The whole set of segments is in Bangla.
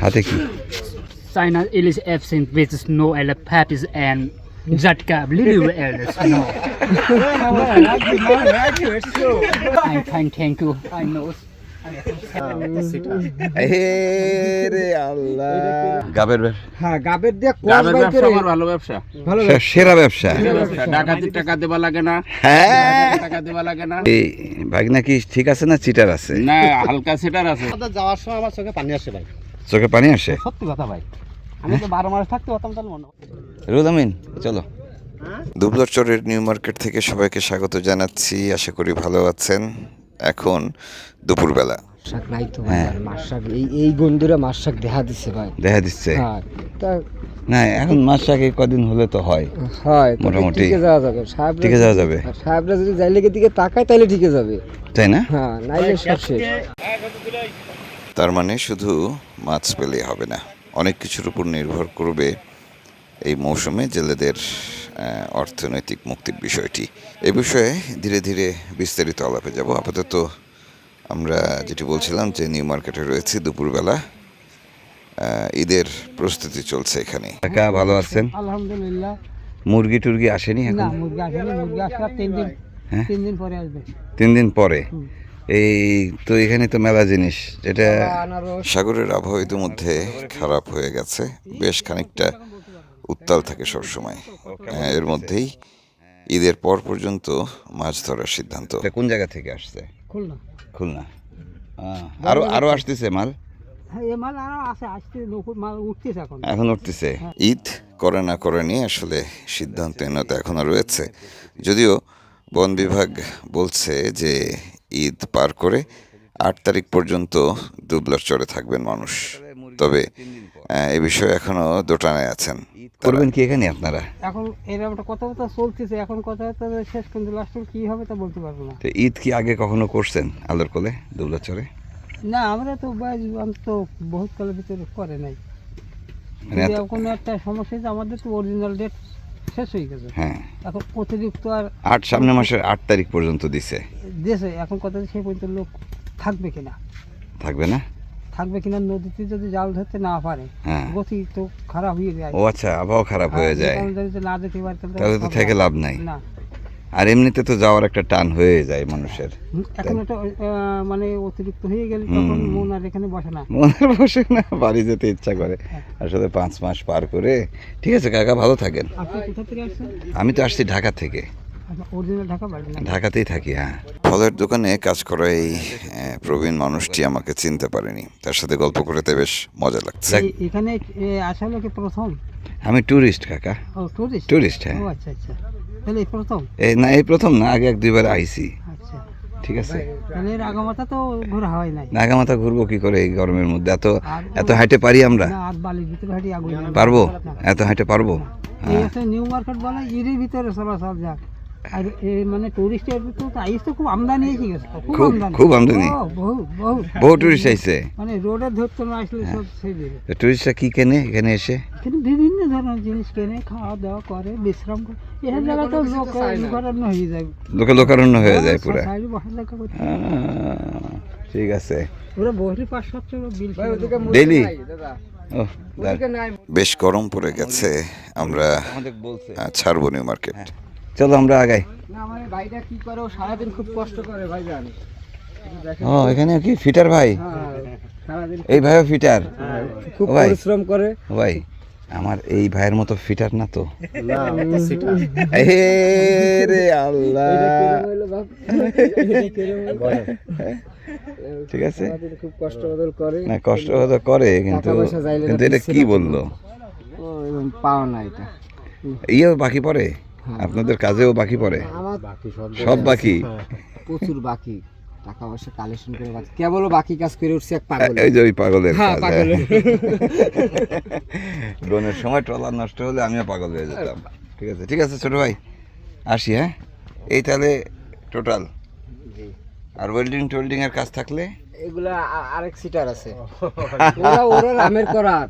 হাতে কি? China is absent with snow and puppies and Zatka, little else, no. Thank, thank, thank you. I know. সেরা ব্যবসা। টাকা দেওয়া লাগে না। হ্যাঁ। টাকা দেওয়া লাগে না। ভাগনা কি ঠিক আছে না চিটার আছে? না হালকা সেটার আছে। যাওয়ার সময় আমার চোখে পানি আসে ভাই। চোখে পানি আসে? সত্যি কথা ভাই। আমি তো বারো মাস থাকতে পারতাম তাহলে মনে রুদামিন চলো। দুবলারচরের নিউ মার্কেট থেকে সবাইকে স্বাগত জানাচ্ছি আশা করি ভালো আছেন। এখন দুপুরবেলা। শাক নাই তো মাছ শাক এই এই বন্ধুরা মাছ শাক দেখা দিচ্ছে ভাই। দেখা দিচ্ছে? হ্যাঁ তা না এখন মাস আগে কদিন হলে তো হয়। হয় মোটামুটি। ঠিকে যাওয়া যাবে। সাহেবরা টিকে যাওয়া যাবে। সাহেবরা যদি জাইলের দিকে তাকায় তাহলে ঠিকে যাবে। তাই না? হ্যাঁ নাইলে সব শেষ। তার মানে শুধু মাছ পেলেই হবে না। অনেক কিছুর উপর নির্ভর করবে এই মৌসুমে জেলেদের আহ, অর্থনৈতিক মুক্তির বিষয়টি। এ বিষয়ে ধীরে ধীরে বিস্তারিত আলাপে যাব। আপাতত আমরা যেটি বলছিলাম যে নিউ মার্কেটে রয়েছে দুপুরবেলা ঈদের প্রস্তুতি চলছে এখানে। কাকা ভালো আছেন? আলহামদুলিল্লাহ। মুরগি টুরগি আসেনি এখন? মুরগি আসেনি মুরগি আসলে আর তিন দিন হ্যাঁ? তিন দিন পরে আসবে। তিন দিন পরে? এই তো এখানে তো মেলা জিনিস যেটা সাগরের আবহাওয়া ইতিমধ্যে খারাপ হয়ে গেছে বেশ খানিকটা উত্তাল থাকে সবসময়। আহ, এর মধ্যেই ঈদের পর পর্যন্ত মাছ ধরার সিদ্ধান্ত। কোন জায়গা থেকে আসছে? খুলনা। খুলনা। আরও আরও আসতেছে মাল? হ্যাঁ এখন। এখন উঠতেছে। ঈদ করে না করে নিয়ে আসলে সিদ্ধান্তহীনতা এখনও রয়েছে। যদিও বন বিভাগ বলছে যে ঈদ পার করে আট তারিখ পর্যন্ত দুবলার চড়ে থাকবেন মানুষ। তবে এ বিষয়ে এখনও দোটানায় আছেন করবেন কি এখানে আপনারা? এখন এরকম একটা কথাবার্তা চলতেছে এখন কথাবার্তা শেষ কিন্তু লাস্ট কি হবে তা বলতে পারব না। তো ঈদ কি আগে কখনো করছেন আলোর কোলে দুবলার দুবলাচরে না আমরা তো বয়স তো বহুত কালের ভিতরে করে নাই। মানে কোনো একটা সমস্যা হয়েছে আমাদের তো অরিজিনাল ডেট শেষ হয়ে গেছে। হ্যাঁ। এখন অতিরিক্ত আর আট সামনের মাসের আট তারিখ পর্যন্ত দিছে। দেশে এখন কথা সেই পর্যন্ত লোক থাকবে কিনা? থাকবে না? থাকবে কিনা? নদীতে যদি জাল ধরতে না পারে হ্যাঁ। গতি তো খারাপ হয়ে যায়। ও আচ্ছা আবহাওয়া খারাপ হয়ে যায়। না যেতে পারে তাহলে তো থেকে লাভ নাই। না। আর এমনিতে তো যাওয়ার একটা টান হয়ে যায় মানুষের। এখন এটা মানে অতিরিক্ত হয়ে গেলে তখন মন আর এখানে বসে না। মনে বসে না বাড়ি যেতে ইচ্ছা করে। আসলে পাঁচ মাস পার করে। ঠিক আছে কাকা ভালো থাকেন। আপনি কোথা থেকে আসছেন? আমি তো আসছি ঢাকা থেকে। অরিজিনাল ঢাকা বাড়ি না? ঢাকাতেই থাকি হ্যাঁ। ফলের দোকানে কাজ করা এই প্রবীণ মানুষটি আমাকে চিনতে পারেনি। তার সাথে গল্প করতে বেশ মজা লাগছে। এখানে আসা লোকে প্রথম? আমি ট্যুরিস্ট কাকা। ও টুরিস্ট ট্যুরিস্ট হ্যাঁ। আচ্ছা আচ্ছা। তাহলে এই প্রথম? এই না এই প্রথম না আগে এক দুইবার আইছি। আচ্ছা। ঠিক আছে। তাহলে এর তো ঘোরা হয় নাই। নাগামাথা ঘুরবো কি করে এই গরমের মধ্যে? এত এত হাইটে পারি আমরা? আর বালির ভিতরে হাঁটি আগুন পারব? এত হাইটে পারব? এই নিউ মার্কেট বলে এরই ভিতরে চলাচল যাক। আর মানে টুরিস্টের তো আইস তো খুব আমদানি এসে গেছে খুব খুব- আমদানি। খুব আমদানি। বহু বহু। বহু টুরিস্ট আইছে? মানে রোডে ধরতে না আসলে সব সেই দিবে টুরিস্টরা কি কেনে এখানে এসে? কিন্তু বিভিন্ন ধরনের জিনিস কেনে খাওয়া দাওয়া করে বিশ্রাম করে। এই জায়গা তো লোকারণ্য হয়ে যায়। লোকে লোকারণ্য হয়ে যায় পুরা। ঠিক আছে। ওরা বহরি পাঁচ সাতশো বিল ডেইলি ও বেশ গরম পড়ে গেছে আমরা আমাদের বলছে। আহ, ছাড়বো নিউ মার্কেট চলো আমরা আগাই। ভাইটা কি করে ও সারাদিন খুব কষ্ট করে ভাই জানি। ও এখানে কি ফিটার ভাই? হ্যাঁ এই ভাইও ফিটার। খুব ভাই। পরিশ্রম করে। ভাই আমার এই ভাইয়ের মতো ফিটার না তো। রে আল্লাহ। ঠিক আছে? খুব কষ্ট বদল করে। না কষ্ট হয়তো করে কিন্তু কিন্তু এটা কি বলল? পাও না এটা। ইয়েও বাকি পড়ে? আপনাদের কাজেও বাকি পড়ে। আমার সব সব বাকি। প্রচুর বাকি। টাকা পয়সা কালেকশন করে বাকি। কেবল বাকি কাজ করে উঠছে এক পাগল এই যে ওই পাগলের হ্যাঁ, কাজ, ড্রোনের সময় ট্রলার নষ্ট হলে আমিও পাগল হয়ে যেতাম। ঠিক আছে ঠিক আছে ছোট ভাই। আসি হ্যাঁ? এই তাহলে টোটাল আর ওয়েল্ডিং টোয়েল্ডিং এর কাজ থাকলে? এগুলা আরেক সিটার আছে। ওরা ওরা রামের করাত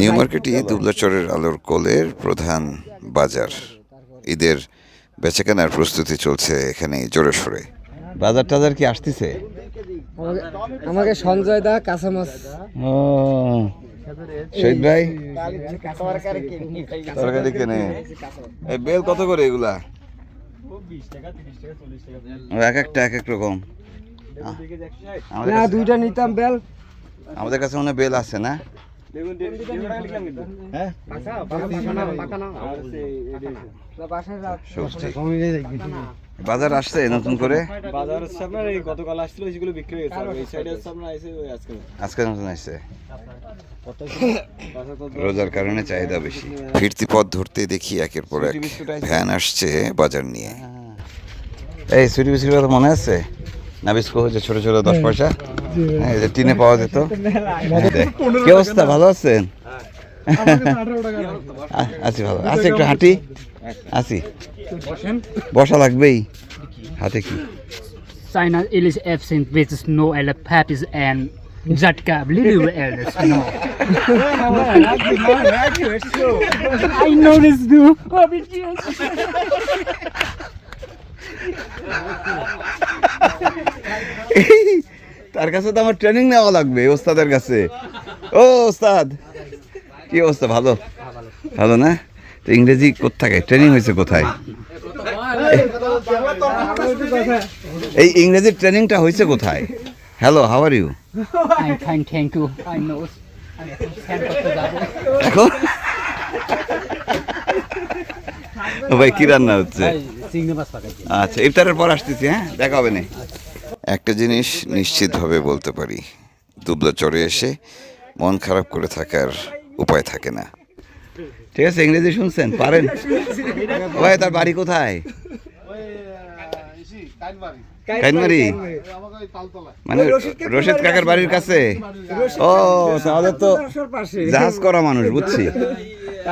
নিউ মার্কেটই দুবলাচরের আলোর কোলের প্রধান বাজার। ঈদের বেচাকেনার প্রস্তুতি চলছে এখানে জোরে সোরে। বাজার টাজার কি আসতেছে? আমাকে সঞ্জয় দা কাঁচা মাছ শহীদ ভাই? তরকারি কেনে। এই বেল কত করে এগুলা? এক একটা এক এক রকম। আমাদের না দুইটা নিতাম বেল। আমাদের কাছে মনে বেল আছে না? বাজার আসছে নতুন করে? বাজার হচ্ছে আপনার এই গতকাল আসছিল সেগুলো বিক্রি হয়ে গেছে এই সাইডে হচ্ছে আপনার আইসে আজকে আজকে নতুন আসছে। রোজার কারণে চাহিদা বেশি। ফিরতি পথ ধরতে দেখি একের পর এক? ভ্যান আসছে বাজার নিয়ে। এই সুইটি বিস্কুট কথা মনে আছে? না বিস্কুট হচ্ছে ছোট ছোট দশ পয়সা। হ্যাঁ, এই যে টিনে পাওয়া যেত। হ্যাঁ, কি অবস্থা ভালো আছেন? আছি ভালো। আছি একটু হাঁটি। আছি। বসা লাগবেই। হাতে কি? China is absent with no puppies and Zatka, little elders, no. I know this too. তার কাছে তো আমার ট্রেনিং নেওয়া লাগবে ওস্তাদের কাছে। ও ওস্তাদ। কি অবস্থা ভালো? ভালো না? তো ইংরেজি কোথায় ট্রেনিং হয়েছে কোথায়? এই ইংরেজির ট্রেনিংটা হয়েছে কোথায়? Hello how are you I can thank you. I know. I can দেখো ও ভাই কি রান্না হচ্ছে? আচ্ছা ইফতারের পর আসতেছি হ্যাঁ? দেখা হবে না। একটা জিনিস নিশ্চিতভাবে বলতে পারি। দুবলা চড়ে এসে মন খারাপ করে থাকার উপায় থাকে না। ঠিক আছে ইংরেজি শুনছেন? পারেন। ভাই তার বাড়ি কোথায়? কাইনমারি মানে রশিদ কাকার বাড়ির কাছে? ও তাহলে তো জাহাজ করা মানুষ বুঝছি।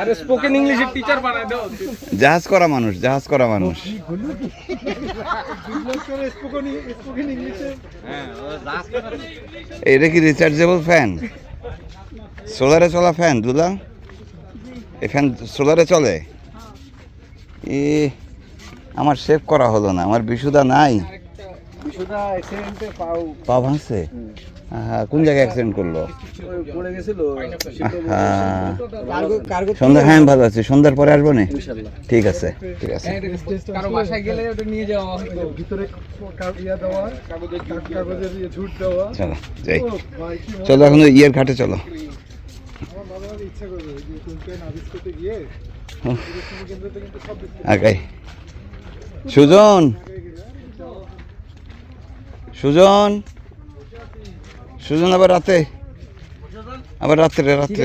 আরে স্পোকেন ইংলিশের টিচার বানায় দাও। জাহাজ করা মানুষ জাহাজ করা মানুষ। এটা কি রিচার্জেবল ফ্যান সোলারে চলা ফ্যান দুলা? এই ফ্যান সোলারে চলে? এ আমার সেভ করা হলো না আমার বিশুদা নাই। বিশুদা অ্যাক্সিডেন্টে পাও। পা ভাঙছে? কোন জায়গায় অ্যাক্সিডেন্ট করল? পড়ে গেছিল। হ্যাঁ কার্গো কার্গো সন্ধ্যা হ্যাঁ আমি ভালো আছি। সন্ধ্যার পরে আসব না? ঠিক আছে ঠিক আছে। কারও বাসায় গেলে ওটা নিয়ে যাওয়া ভিতরে ইয়া দেওয়া কাগজের কাগজের ঝুট দেওয়া। চলো যাই। চলো এখন ওই ইয়ের ঘাটে চলো। ইচ্ছা করবে গিয়ে। আগাই। সুজন! সুজন। সুজন আবার রাতে। আবার রাত্রে রাত্রে।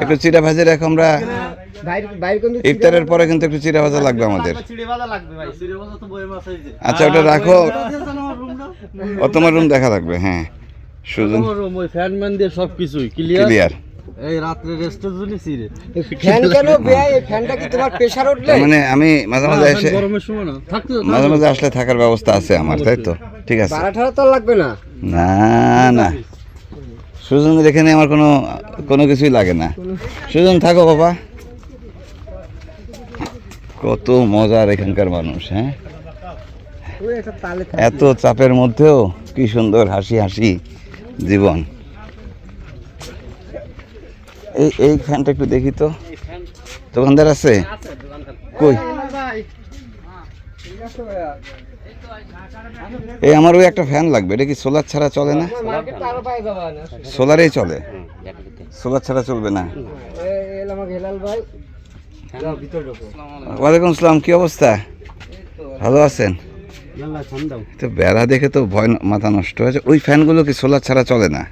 একটু লাগবে চিড়ে ভাজা রাখ আমরা। ইফতারের পরে কিন্তু একটু চিড়া ভাজা লাগবে আমাদের। আচ্ছা ওটা রাখো। ও তোমার রুম দেখা লাগবে হ্যাঁ। সুজন। ওই ফ্যান ম্যান দিয়ে সব কিছুই ক্লিয়ার এই রাত্রে ফ্যান কেন বেয়া এই ফ্যানটা কি তোমার প্রেসার উঠলে? মানে আমি মাঝে মাঝে এসে গরমের সময় না। থাকতে মাঝে মাঝে আসলে থাকার ব্যবস্থা আছে আমার তাই তো? ঠিক আছে। তো লাগবে না। না না। সুজনের এখানে আমার কোনো কোনো কিছুই লাগে না। সুজন থাকো বাবা। কত মজার এখানকার মানুষ হ্যাঁ? ওই একটা তালে এত চাপের মধ্যেও কি সুন্দর হাসি হাসি জীবন। এই এই ফ্যানটা একটু দেখি তো। দোকানদার আছে? কই? এই আমার ওই একটা ফ্যান লাগবে, এটা কি সোলার ছাড়া চলে না? সোলারেই চলে। সোলার ছাড়া চলবে না। ওয়ালাইকুম আসসালাম, কি অবস্থা? ভালো আছেন? তো বেড়া দেখে তো ভয়, মাথা নষ্ট হয়েছে। ওই ফ্যানগুলো কি সোলার ছাড়া চলে না?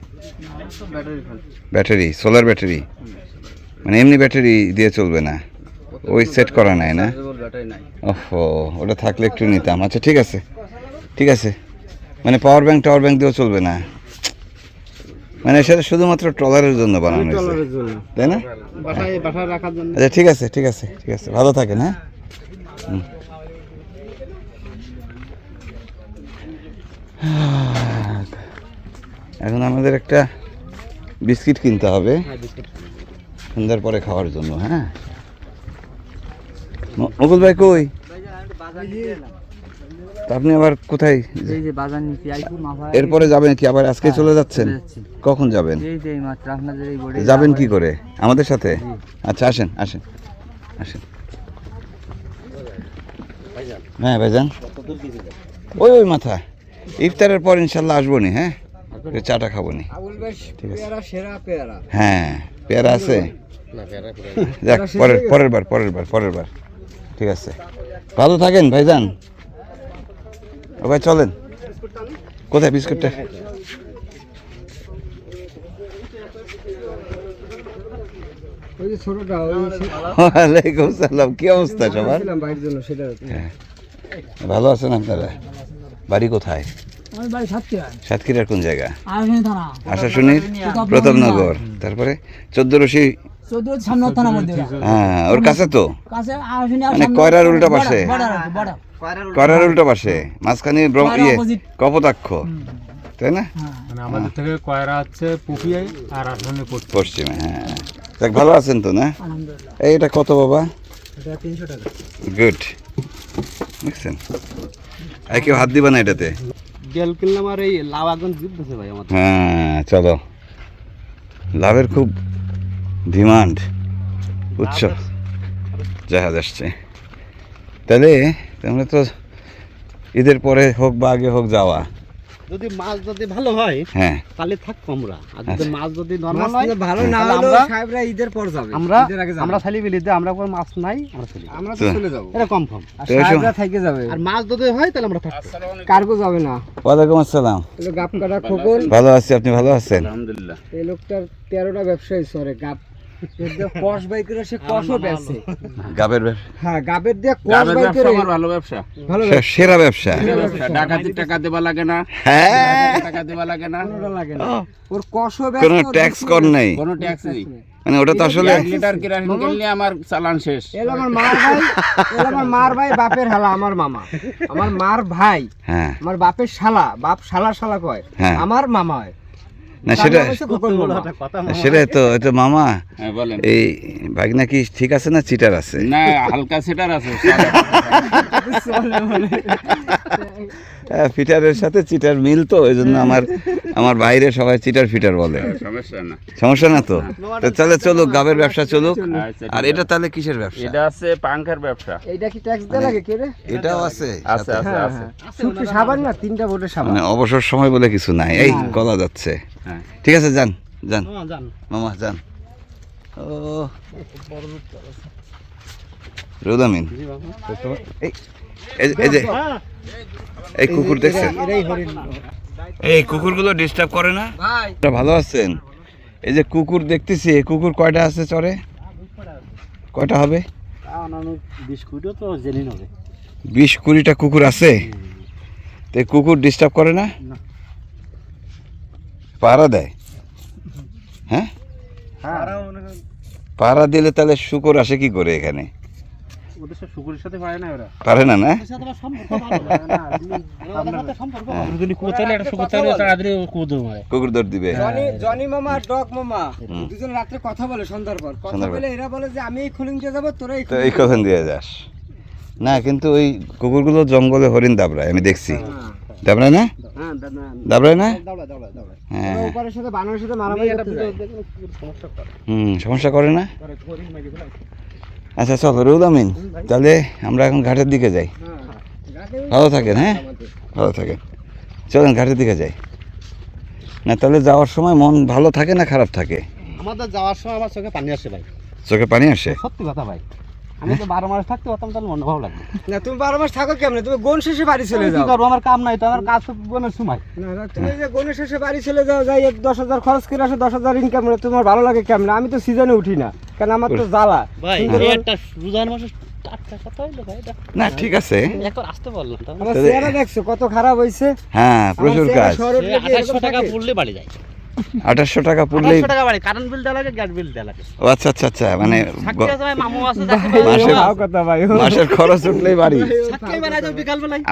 Battery solar battery. মানে এমনি ব্যাটারি দিয়ে চলবে না। ওই সেট করা নাই না? ওহো ওটা থাকলে একটু নিতাম। আচ্ছা ঠিক আছে। ঠিক আছে। মানে পাওয়ার ব্যাংক টাওয়ার ব্যাংক দিয়েও চলবে না। মানে সেটা শুধুমাত্র ট্রলারের জন্য বানানো হয়েছে। তাই না? আচ্ছা ঠিক আছে ঠিক আছে ঠিক আছে। ভালো থাকেন হ্যাঁ। এখন আমাদের একটা বিস্কিট কিনতে হবে। সন্ধ্যার পরে খাওয়ার জন্য হ্যাঁ? মকুল ভাই কই? আপনি আবার কোথায়? এরপরে যাবেন কি? আবার আজকে চলে যাচ্ছেন? কখন যাবেন? যাবেন কি করে? আমাদের সাথে? আচ্ছা আসেন আসেন আসেন। হ্যাঁ ভাইজান। ওই ওই মাথা। ইফতারের পর ইনশাল্লাহ আসব নি হ্যাঁ চাটা খাব নি ঠিক আছে। হ্যাঁ পেয়ারা আছে। যাক পরের পরের বার পরের বার পরের বার ঠিক আছে। ভালো থাকেন ভাইজান। ও ভাই চলেন। কোথায় বিস্কুটটা? ওয়ালাইকুম সালাম কি অবস্থা সবার? হ্যাঁ। ভালো আছেন আপনারা? বাড়ি কোথায়? সাতক্ষীরার কোন জায়গা? আশাশুনির? প্রতাপনগর। তারপরে চোদ্দ রশি হ্যাঁ ওর কাছে তো? মানে কয়রার উল্টা পাশে? উল্টো পাশে? মাঝখানে ইয়ে কপোতাক্ষ। তাই না? মানে আমাদের থেকে কয়রা হচ্ছে পুপিয়াই আর আসলে পশ্চিমে। হ্যাঁ। দেখ ভালো আছেন তো না? এই এটা কত বাবা? এটা তিনশো টাকা। গুড। আর কেউ হাত দিবা না এটাতে? গেল কিনলাম আর এই লাভ আগুন জিততেছে ভাই আমার হ্যাঁ চলো। লাভের খুব ডিমান্ড উচ্চ জাহাজ আসছে। তাহলে তোমরা তো ঈদের পরে হোক বা আগে হোক যাওয়া। যদি মাছ যদি ভালো হয় হ্যাঁ। তাহলে থাকব আমরা। আর আচ্ছা। যদি মাছ যদি নরমাল হয় ভালো না আমরা সাহেবরা ঈদের পর যাবে। আমরা ঈদের আগে যাবে। আমরা খালি বিলিতে আমরা কোনো মাছ নাই আমরা চলি আমরা তো- চলে যাব। এটা কনফার্ম আর সাহেবরা থেকে যাবে। আর মাছ যদি হয় তাহলে আমরা থাকব। কার্গো যাবে না। ওয়ালাইকুম আসসালাম। এলো গাপ কাটা খোকন। ভালো আছি আপনি ভালো আছেন? আলহামদুলিল্লাহ। এই লোকটার তেরোটা ব্যবসায়ী সরে গাপ এর বাই করে সে কষও বেচে। গাবের হ্যাঁ গাবের দিয়ে কষ বাই করে আমার ভালো ব্যবসা। ভালো সেরা ব্যবসা। ব্যবসা। টাকা দেওয়া লাগে না। হ্যাঁ। টাকা দেওয়া লাগে না। লাগে না। ওর কষও বেচে কোনো ট্যাক্স কর নেই। কোনো ট্যাক্স নেই। মানে ওটা তো আসলে এক লিটার কেরাসিন কিনলে আমার চালান শেষ। এলো আমার মার ভাই এলো আমার মার ভাই বাপের হালা আমার মামা। আমার মার ভাই হ্যাঁ। আমার বাপের শালা বাপ শালা শালা কয়। আমার মামা হয়। না সেটা নাম হচ্ছে খোকন মামা। সেটা তো এটা মামা? হ্যাঁ এই ভাগনা কি ঠিক আছে না চিটার আছে? না হালকা সেটার আছে ফিটারের সাথে চিটার মিল তো ওই জন্য আমার আমার বাইরে সবাই চিটার ফিটার বলে। সমস্যা না। সমস্যা না তো? তাহলে চলুক গাবের ব্যবসা চলুক। আচ্ছা, আর এটা তাহলে কিসের ব্যবসা? এটা আছে পাঙ্খার ব্যবসা। এইটা কি ট্যাক্স দেওয়া লাগে কে রে? এটাও আছে আছে আছে হ্যাঁ আছে। হ্যাঁ শুকনো সাবান না তিনটা বোটের সাবান? মানে অবসর সময় বলে কিছু নাই। এই গলা যাচ্ছে। হ্যাঁ। ঠিক আছে যান যান। জান মামা যান। ও। রোদামিন। এই এই- এই যে এই কুকুর দেখছেন? এই কুকুরগুলো ডিস্টার্ব করে না? ভাই ভালো আছেন? এই যে কুকুর দেখতেছি কুকুর কয়টা আছে চরে? কয়টা হবে? বিশ কুড়িটা কুকুর আছে? তো এই কুকুর ডিস্টার্ব করে না? পাহারা দেয়? হ্যাঁ? পাহারা দিলে তাহলে শুকর আসে কি করে এখানে? ওদের সাথে শুকুরের সাথে পারে না ওরা। পারে না না? যদি কোথায় একটা শুকর থাকলে তাড়াতাড়ি কুদো মারে কুকুর দৌড় দিবে। জনি জনি মামা আর ডগ মামা দুজন রাত্রে কথা বলে সন্ধ্যার পর। কথা বলে এরা বলে যে আমি এই খুলিং দিয়ে যাব তোরা এই দিয়ে যাস। না কিন্তু ওই কুকুরগুলো জঙ্গলে হরিণ দাবড়ায় আমি দেখছি। দাবড়ায় না? হ্যাঁ দাবড়ায় না? হ্যাঁ। যায়। হুম সমস্যা করে না? আচ্ছা চলো রুল আমিন। তাহলে আমরা এখন ঘাটের দিকে যাই। ভালো থাকেন হ্যাঁ? ভালো থাকেন। চলেন ঘাটের দিকে যাই। না তাহলে যাওয়ার সময় মন ভালো থাকে না খারাপ থাকে? আমাদের যাওয়ার সময় আমার চোখে পানি আসে ভাই। চোখে পানি আসে? সত্যি কথা ভাই। আমি তো বারো মাস থাকতে পারতাম তাহলে মনে ভালো লাগবে। না তুমি বারো মাস থাকো কেমনে? তুমি গোন শেষে বাড়ি চলে যাও। করব? আমার কাম নাই তো আমার কাজ সময়। না না তুমি যে গোনের শেষে বাড়ি চলে যাও যাই এক দশ হাজার খরচ করে আসো দশ হাজার ইনকাম তোমার ভালো লাগে কেমনে? আমি তো সিজনে উঠি না কারণ আমার তো জ্বালা। ভাই একটা রোজার মাসে না ঠিক আছে। একবার আসতে বললাম আমার চেহারা দেখছ কত খারাপ হয়েছে হ্যাঁ প্রচুর কাজ। টাকা পড়লে বাড়ি যায়। আঠাশশো টাকা পড়লেই টাকা বাড়ি কারেন্ট বিল দেওয়া লাগে গ্যাস বিল দেওয়া লাগে। ও আচ্ছা আচ্ছা আচ্ছা মানে মাসের খরচ উঠলেই বাড়ি।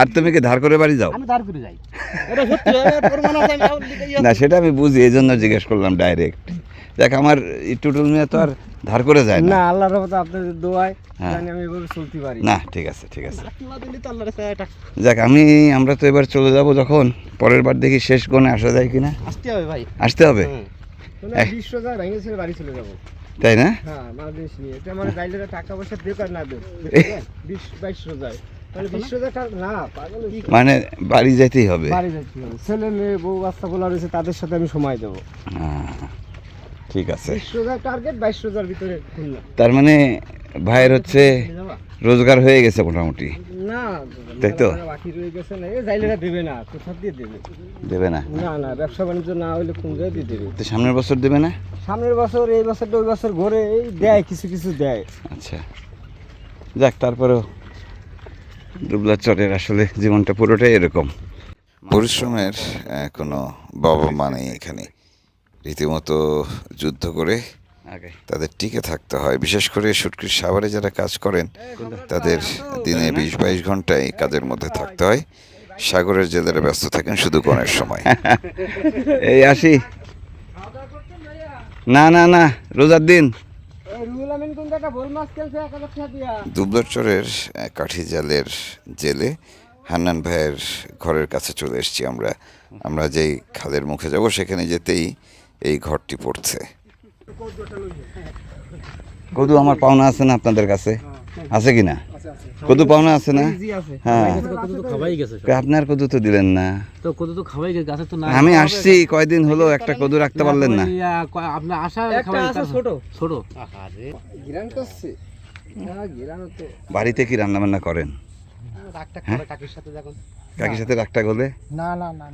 আর তুমি কি ধার করে বাড়ি যাও? না সেটা আমি বুঝি এই জন্য জিজ্ঞেস করলাম ডাইরেক্ট দেখ আমার টুটুল মিয়া তো আর ধার করে যায় না। না আল্লাহর রহমতে আপনাদের দোয়ায় হ্যাঁ। জানি আমি এভাবে চলতে পারি। না ঠিক আছে ঠিক আছে। যাক আমি আমরা তো এবার চলে যাব যখন পরের বার দেখি শেষ গণে আসা যায় কিনা। আসতে হবে ভাই। আসতে হবে? ছেড়ে বাড়ি চলে যাব। তাই না? হ্যাঁ নিয়ে। এটা মানে বাইরে টাকা পয়সা দেখ আর না দেখ বিশ বাইশ রোজায় মানে মানে বাড়ি যেতেই হবে। ছেলে মেয়ে বউ বাচ্চা বলা রয়েছে তাদের সাথে আমি সময় দেবো। হ্যাঁ, ঠিক আছে। টার্গেট ভিতরে তার মানে ভাইয়ের হচ্ছে রোজগার হয়ে গেছে মোটামুটি। না তাই তো? বাকি রয়ে গেছে না এই জাইলেরা দেবে না কোথা দিয়ে দেবে? দেবে না? না না ব্যবসা বাণিজ্য না হলে কোন জায়গায় দিয়ে দেবে? তো সামনের বছর দেবে না? সামনের বছর এই বছরটা ওই বছর ঘরে এই দেয় কিছু কিছু দেয়। আচ্ছা। যাক তারপরেও আসলে জীবনটা পুরোটাই এরকম। পরিশ্রমের কোনো বাবা মা নেই এখানে। রীতিমতো যুদ্ধ করে আগে। তাদের টিকে থাকতে হয়। বিশেষ করে সুটকির সাভারে যারা কাজ করেন তাদের দিনে বিশ বাইশ ঘন্টায় কাজের মধ্যে থাকতে হয়। সাগরের জেলেরা ব্যস্ত থাকেন শুধু গণের সময়। এই আসি। না না না রোজার দিন আহ, কাঠি জালের জেলে হান্নান ভাইয়ের ঘরের কাছে চলে এসেছি আমরা। আমরা যেই খালের মুখে যাব সেখানে যেতেই এই ঘরটি পড়ছে। কদু আমার পাওনা আছে না আপনাদের কাছে? আছে কি না? কদু পাওনা আছে না? হ্যাঁ। কত তো খাওয়াই গেছে কই আপনার কদু তো দিলেন না। তো কত তো খাওয়াই গেছে তো না আমি আসছি কয়দিন হলো একটা কদু রাখতে পারলেন না। আপনার আশা ছোট। ছোট। গিরান করছে? হ্যাঁ গিরান তো বাড়িতে কি রান্না বান্না করেন কাকির সাথে যখন কাকির সাথে রাগটা গলে? না না না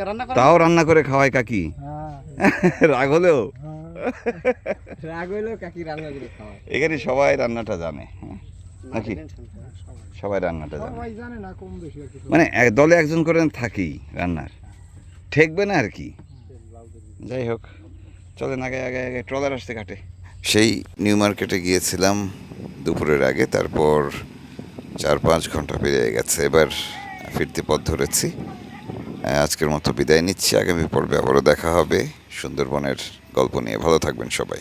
রান্না করে তাও রান্না করে খাওয়ায় কাকি? হ্যাঁ। রাগ হলেও? রাগ হইলেও কাকি রান্না করে খাওয়া এখানে সবাই রান্নাটা জানে হ্যাঁ? নাকি? সবাই রান্নাটা জানে। সবাই জানে না কম বেশি আর মানে এক দলে একজন করে থাকি রান্নার। ঠেকবে না আর কি? যাই হোক চলেন আগে আগে আগে ট্রলার আসতে কাটে সেই নিউ মার্কেটে গিয়েছিলাম দুপুরের আগে তারপর চার পাঁচ ঘণ্টা পেরিয়ে গেছে। এবার ফিরতে পথ ধরেছি। আজকের মতো বিদায় নিচ্ছি। আগামী পর্বে আবারও দেখা হবে। সুন্দরবনের গল্প নিয়ে। ভালো থাকবেন সবাই।